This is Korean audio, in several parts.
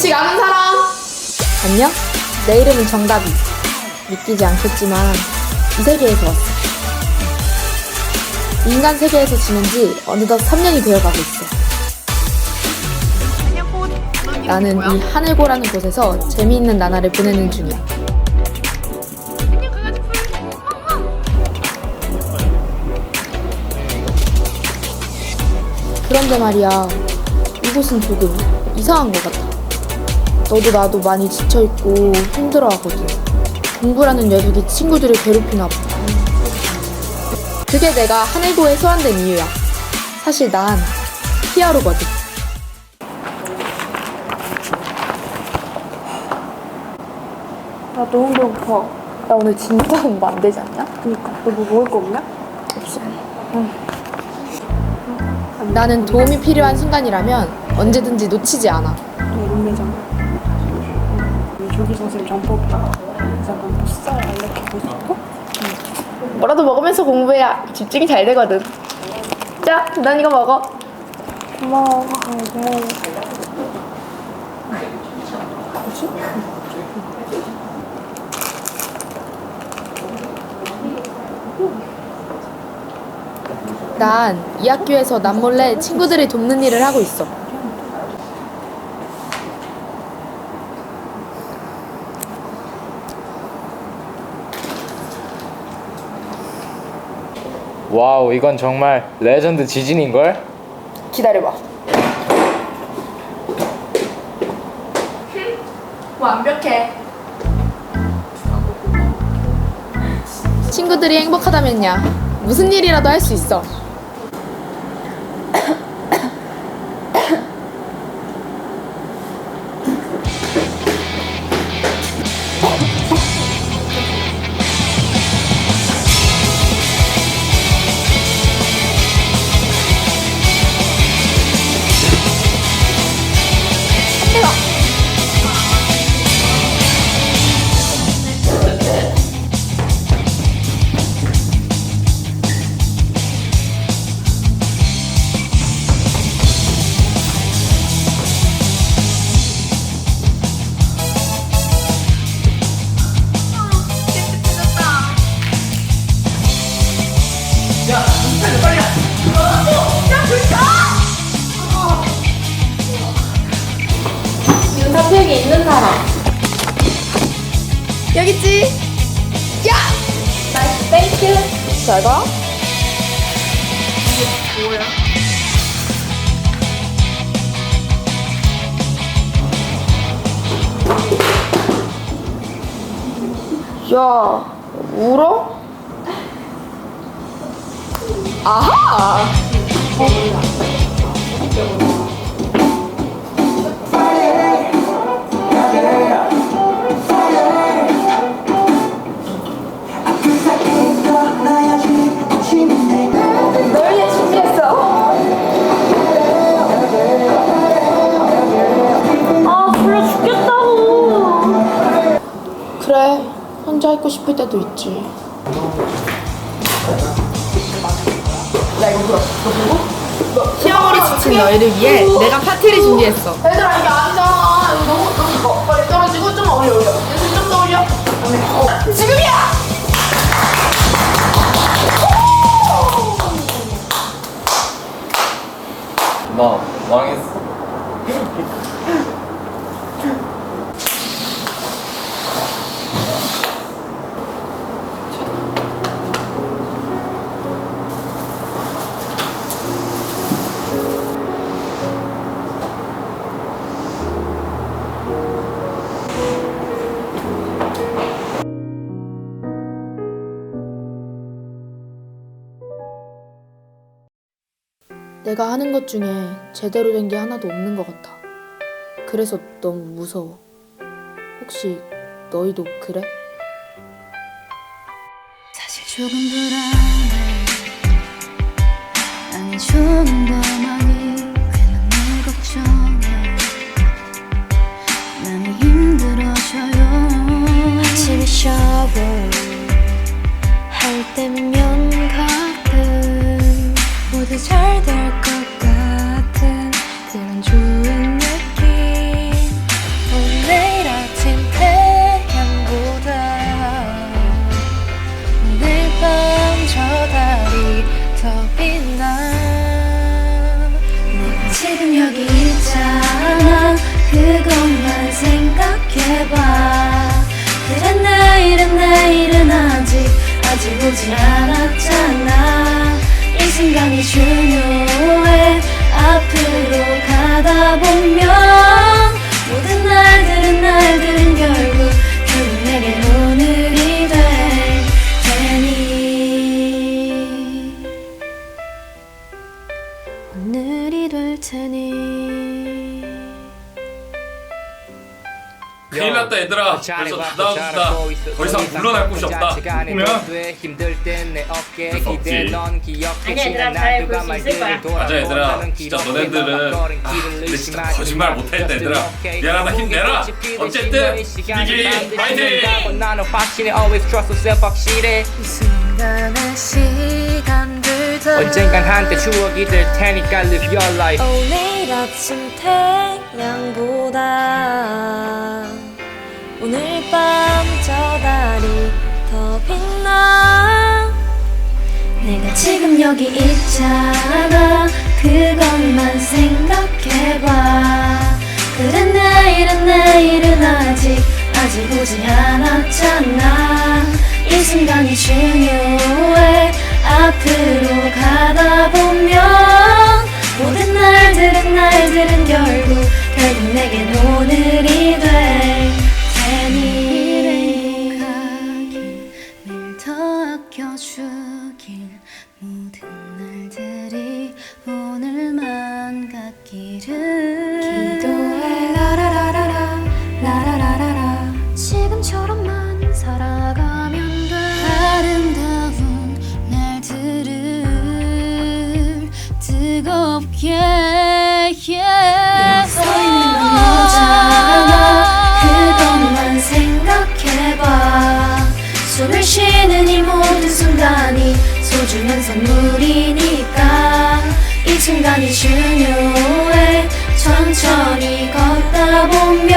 규칙 아는 사람? 안녕? 내 이름은 정답이. 믿기지 않겠지만 이 세계에서 왔어. 인간 세계에서 지낸 지 어느덧 3년이 되어가고 있어. 나는 이 하늘고라는 곳에서 재미있는 나날을 보내는 중이야. 그런데 말이야, 이곳은 조금 이상한 것 같아. 너도 나도 많이 지쳐있고 힘들어하거든. 공부라는 녀석이 친구들을 괴롭히나 봐. 그게 내가 하늘고에 소환된 이유야. 사실 난 히어로거든. 나 너무 배고파. 나 오늘 진짜 공부 안 되지 않냐? 그니까 너 뭐 먹을 거 없냐? 없어. 나는 도움이 필요한 순간이라면 언제든지 놓치지 않아. 조기 선생님. 그래서 난 보쌈 알레키 보고. 뭐라도 먹으면서 공부해야 집중이 잘 되거든. 자, 넌 이거 먹어. 고마워. 어, 고마워. 난이 학교에서 남몰래 친구들을 돕는 일을 하고 있어. 와우 이건 정말 레전드 지진인걸? 기다려봐. 완벽해. 친구들이 행복하다면야 무슨 일이라도 할 수 있어. 사람. 여기 있지? 야! 나이스, 땡큐. 잘 가. 야, 울어? 아하! 불 그래, 혼자 있고 싶을 때도 있지. 시어머니 지친 너희를 위해 내가 파티를 준비했어. 얘들아 이게 아니잖아. 이거 너무 너무 좀 올려 올려. 예술 좀더 올려. 어, 지금이야. 나 망했어 내가 하는 것 중에 제대로 된 게 하나도 없는 것 같아. 그래서 너무 무서워. 혹시 너희도 그래? 사실 조금 불안해 아니 조금 더 많이 괜한 내 걱정에 많이 힘들어져요 아침에 샤워 할 때면 아직 오지 않았잖아. 이 순간이 중요해 얘들아. 벌써 다다음주다 더 이상 물러날 곳이 없다. 보면 아니 얘들아 잘 볼수 있을 거야. 맞아 얘들아. 진짜 너네들은 아 근데 진짜 거짓말 못했다 얘들아. 미안하다 힘내라. 어쨌든 니들이 파이팅. 나는 확신해. Always trust yourself 확실해. 순간의 시간들도 언젠간 한때 추억이 될 테니까 live your life. 오늘 아침 태양보다 밤저 달이 더 빛나. 내가 지금 여기 있잖아. 그것만 생각해봐. 그래 내일은 내일은 아직 아직 오지 않았잖아. 이 순간이 중요해. 앞으로 가다 보면 모든 날들은 날들은 결국 결국 내겐 오늘이 될 쉬는 이 모든 순간이 소중한 선물이니까. 이 순간이 중요해. 천천히 걷다 보면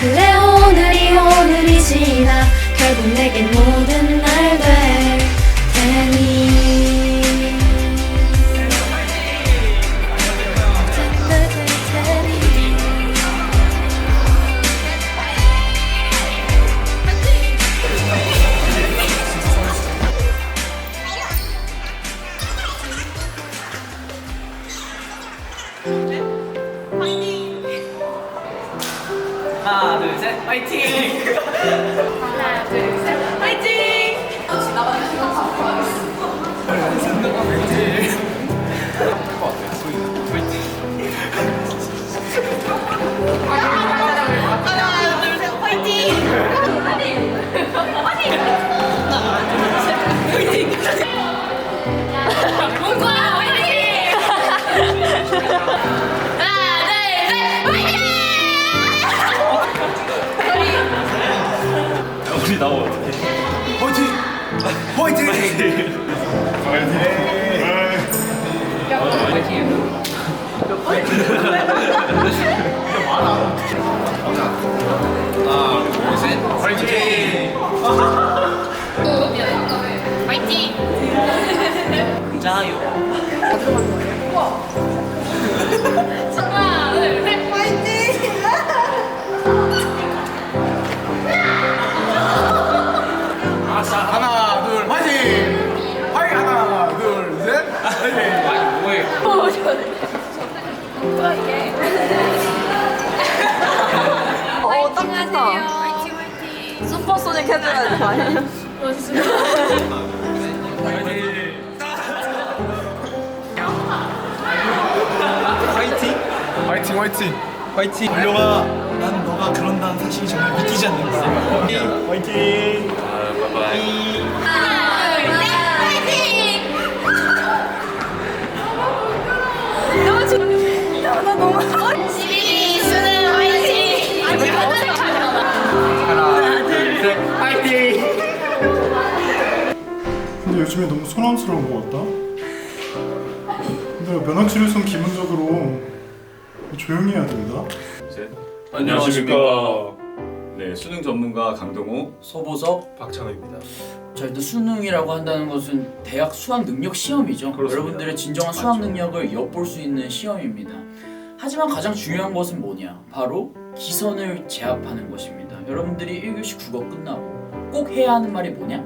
그래 오늘이 오늘이 지나 결국 내겐 모든 하나 슈퍼소닉 해줘야지, 많이. 화이팅 화이팅. 화이팅. 달려가 난 너가 그런다는 사실이 정말 믿기지 않는다. 화이팅 근데 요즘에 너무 소란스러운 것 같다. 근데 면역치료선 기본적으로 조용히 해야 된다. 안녕하십니까 네, 수능 전문가 강동호, 소보섭, 박찬호입니다. 자 일단 수능이라고 한다는 것은 대학 수학 능력 시험이죠. 그렇습니다. 여러분들의 진정한 수학 능력을 엿볼 수 있는 시험입니다. 하지만 가장 중요한 것은 뭐냐? 바로 기선을 제압하는 것입니다. 여러분들이 1교시 국어 끝나고 꼭 해야 하는 말이 뭐냐?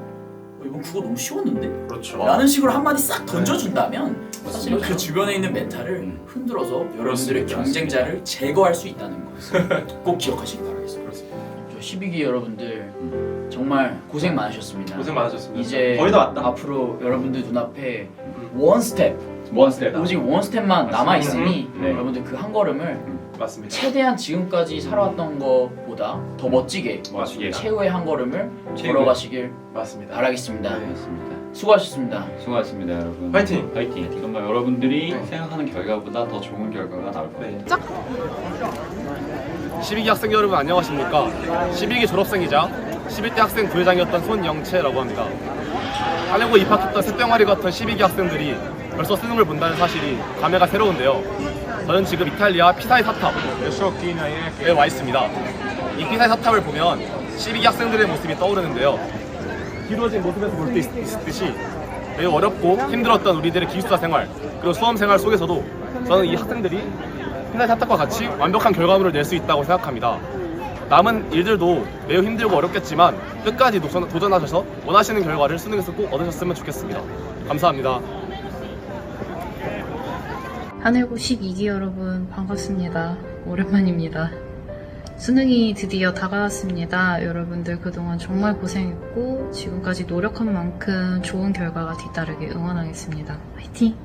그럼 그거 너무 쉬웠는데? 그렇죠. 라는 식으로 한마디 싹 던져준다면 사실 그 주변에 있는 멘탈을 흔들어서 여러분들의 그렇습니다. 경쟁자를 제거할 수 있다는 것을 꼭 기억하시기 바라겠습니다. 저 12기 여러분들 정말 고생 많으셨습니다. 고생 많으셨습니다. 이제 거의 다 왔다. 앞으로 여러분들 눈앞에 원 스텝 원 스텝. 오직 원 스텝만 남아 있으니 네. 여러분들 그 한 걸음을 맞습니다. 최대한 지금까지 살아왔던 것보다 더 멋지게 멋지게. 최후의 한 걸음을 최후의. 걸어가시길 맞습니다. 바라겠습니다. 네. 수고하셨습니다. 수고하셨습니다, 여러분. 파이팅! 파이팅. 정말 여러분들이 네. 생각하는 결과보다 더 좋은 결과가 나올 겁니다. 12기 학생 여러분 안녕하십니까 12기 졸업생이자 11대 학생 부회장이었던 손영채라고 합니다 하려고 입학했던 새병아리 같은 12기 학생들이 벌써 수능을 본다는 사실이 감회가 새로운데요 저는 지금 이탈리아 피사의 사탑에 와 있습니다 이 피사의 사탑을 보면 12기 학생들의 모습이 떠오르는데요 기울어진 모습에서 볼 수 있듯이 매우 어렵고 힘들었던 우리들의 기숙사 생활 그리고 수험 생활 속에서도 저는 이 학생들이 피사의 사탑과 같이 완벽한 결과물을 낼 수 있다고 생각합니다. 남은 일들도 매우 힘들고 어렵겠지만 끝까지 도전, 도전하셔서 원하시는 결과를 수능에서 꼭 얻으셨으면 좋겠습니다. 감사합니다. 하늘고 12기 여러분 반갑습니다. 오랜만입니다. 수능이 드디어 다가왔습니다. 여러분들 그동안 정말 고생했고 지금까지 노력한 만큼 좋은 결과가 뒤따르게 응원하겠습니다. 화이팅!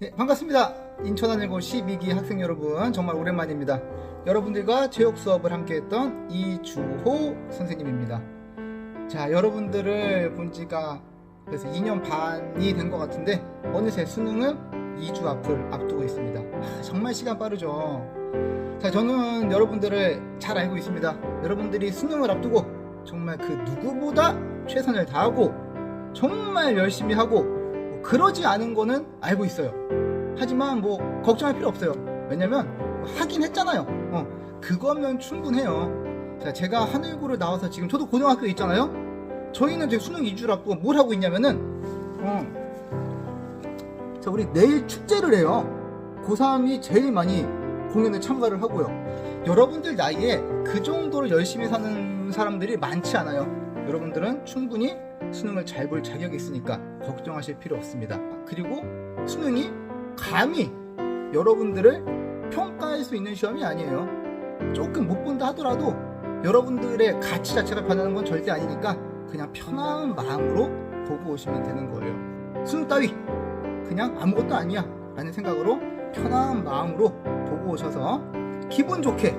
네, 반갑습니다. 인천한일고 12기 학생 여러분 정말 오랜만입니다. 여러분들과 체육 수업을 함께했던 이주호 선생님입니다. 자, 여러분들을 본 지가 그래서 2년 반이 된 것 같은데 어느새 수능을 2주 앞을 앞두고 있습니다. 아, 정말 시간 빠르죠. 자, 저는 여러분들을 잘 알고 있습니다. 여러분들이 수능을 앞두고 정말 그 누구보다 최선을 다하고 정말 열심히 하고 뭐 그러지 않은 거는 알고 있어요. 하지만 뭐 걱정할 필요 없어요. 왜냐면 하긴 했잖아요. 어, 그거면 충분해요. 자, 제가 하늘구를 나와서 지금 저도 고등학교에 있잖아요. 저희는 지금 수능 2주를 앞두고 뭘 하고 있냐면은 어, 자, 우리 내일 축제를 해요. 고3이 제일 많이 공연에 참가를 하고요. 여러분들 나이에 그 정도로 열심히 사는 사람들이 많지 않아요. 여러분들은 충분히 수능을 잘 볼 자격이 있으니까 걱정하실 필요 없습니다. 그리고 수능이 감히 여러분들을 평가할 수 있는 시험이 아니에요. 조금 못 본다 하더라도 여러분들의 가치 자체가 변하는 건 절대 아니니까 그냥 편한 마음으로 보고 오시면 되는 거예요. 수능 따위 그냥 아무것도 아니야 라는 생각으로 편한 마음으로 보고 오셔서 기분 좋게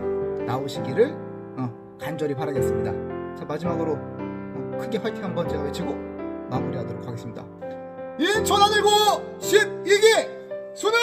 나오시기를 어, 간절히 바라겠습니다. 자 마지막으로 어, 크게 화이팅 한번 제가 외치고 마무리하도록 하겠습니다. 인천 하늘고 12기 수능